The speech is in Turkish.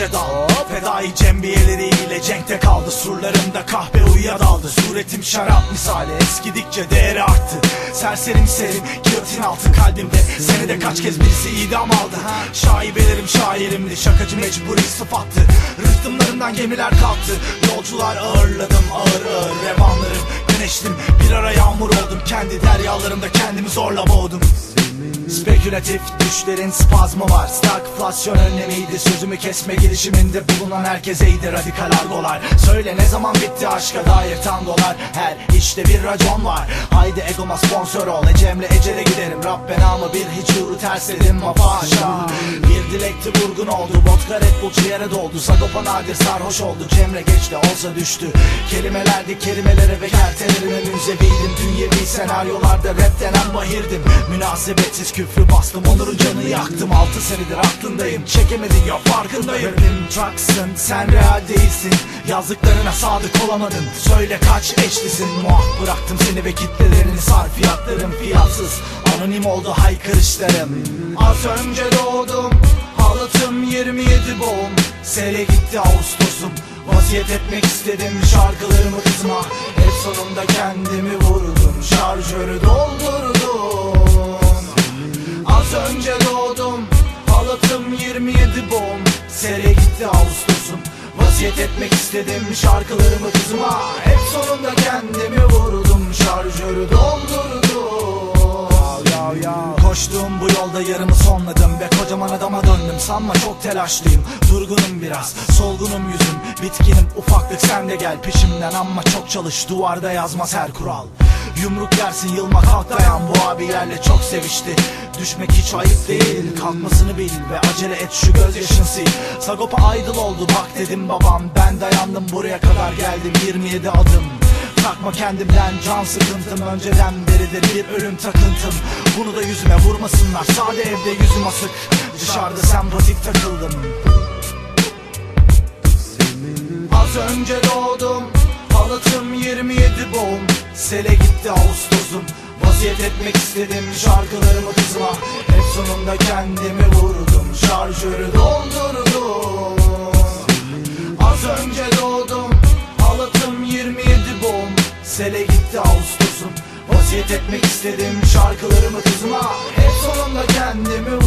ince dal Fedai cembiyeleriyle cenkte kaldı. Surlarımda kahve uyuya daldı. Suretim şarap misali. Eskidikçe değeri arttı. Serserim serim giyotin altı kalbimde. Senede kaç kez birisi idam aldı. Şaibelerim şairimdi. Şakacı mecburi sıfattı. Rıhtımlarından gemiler kalktı. Yolcular ağırladım ağır ağır revanlarım. Güneştim bir ara yağmur oldum. Kendi deryalarımda kendimi zorla boğdum Spekülatif düşlerin spazmı var. Stagflasyon önlemiydi. Sözümü kesme girişiminde bulunan herkeseydi radikal argolar. Söyle ne zaman bitti aşka dair tangolar. Her işte bir racon var. Haydi egoma sponsor ol. Ecemle ecele giderim. Rab benamı bir hiç yuru tersledim mafaşa. Bir dilekti vurgun oldu. Vodka Red Bull ciğere doldu. Sagopa nadir sarhoş oldu. Cemre geç de olsa düştü. Kelimelerdi kelimelere ve kertelerime münzeviydim Dünyevi senaryolarda rap denen bahirdim Münasebetsiz küfrü bastım Onur'un canı yaktım. Altı senedir aklındayım Çekemedin ya farkındayım. Rapim trucksın sen real değilsin. Yazdıklarına sadık olamadın Söyle kaç eşlisin. Muah bıraktım seni ve kitlelerini Sarfiyatlarım fiyatsız. Anonim oldu haykırışlarım. Az önce doğdum Halatım 27 boğum. Sele gitti Ağustos'um Vasiyet etmek istedim şarkılarımı kızma Hep sonunda kendimi vurdum Şarjörü doldurdum Vasiyet etmek istedim şarkılarımı kızma Hep sonunda kendimi vurdum Şarjörü doldurdum. Koştuğum bu yolda yarımı sonladım Ve kocaman adama döndüm. Sanma çok telaşlıyım Durgunum biraz Solgunum yüzüm. Bitkinim ufaklık sen de gel peşimden. Ama çok çalış duvarda yazmaz her kural Yumruk yersin yılma kalk dayan. Bu abilerle çok sevişti. Düşmek hiç ayıp değil. Kalkmasını bil ve acele et şu gözyaşın sil. Sagopa aydıl oldu bak dedim babam. Ben dayandım buraya kadar geldim. 27 adım. Takma kendimden can sıkıntım. Önceden beridir bir ölüm takıntım. Bunu da yüzüme vurmasınlar. Sade evde yüzüm asık. Dışarıda sempatik takıldım. Az önce doğdum. Halatım 27 boğum Sele gitti Ağustos'um. Vasiyet etmek istedim şarkılarımı kızma Hep sonunda kendimi vurdum Şarjörü doldurdum. Az önce doğdum Halatım 27 boğum. Sele gitti Ağustos'um. Vasiyet etmek istedim şarkılarımı kızma Hep sonunda kendimi